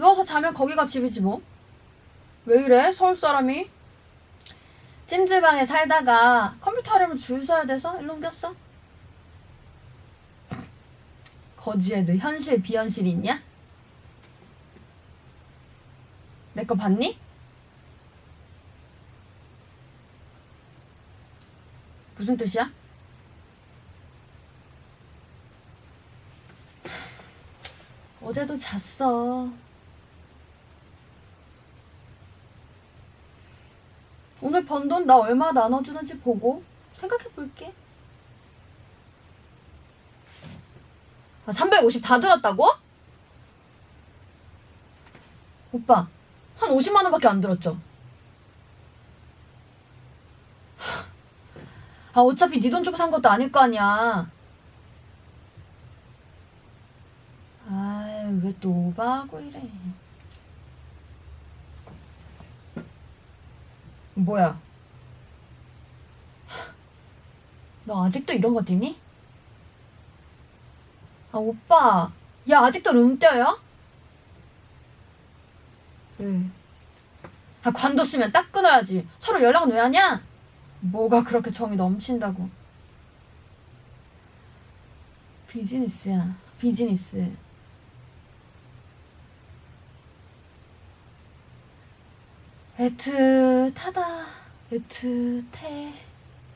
누워서 자면 거기가 집이지 뭐. 왜 이래? 서울 사람이? 찜질방에 살다가 컴퓨터 하려면 줄 서야 돼서 일로 옮겼어. 거지에도 현실 비현실이 있냐? 내 거 봤니? 무슨 뜻이야? 어제도 잤어. 오늘 번 돈 나 얼마 나눠주는지 보고 생각해 볼게. 아, 350 다 들었다고? 오빠, 한 50만 원밖에 안 들었죠? 아, 어차피 네 돈 주고 산 것도 아닐 거 아니야. 아이, 왜 또 오바하고 이래. 뭐야? 너 아직도 이런 거 뛰니? 아, 오빠. 야, 아직도 룸떼야? 왜? 아, 관뒀 으면 딱 끊어야지. 서로 연락은 왜 하냐? 뭐가 그렇게 정이 넘친다고. 비즈니스야, 비즈니스. 애틋하다, 애틋해.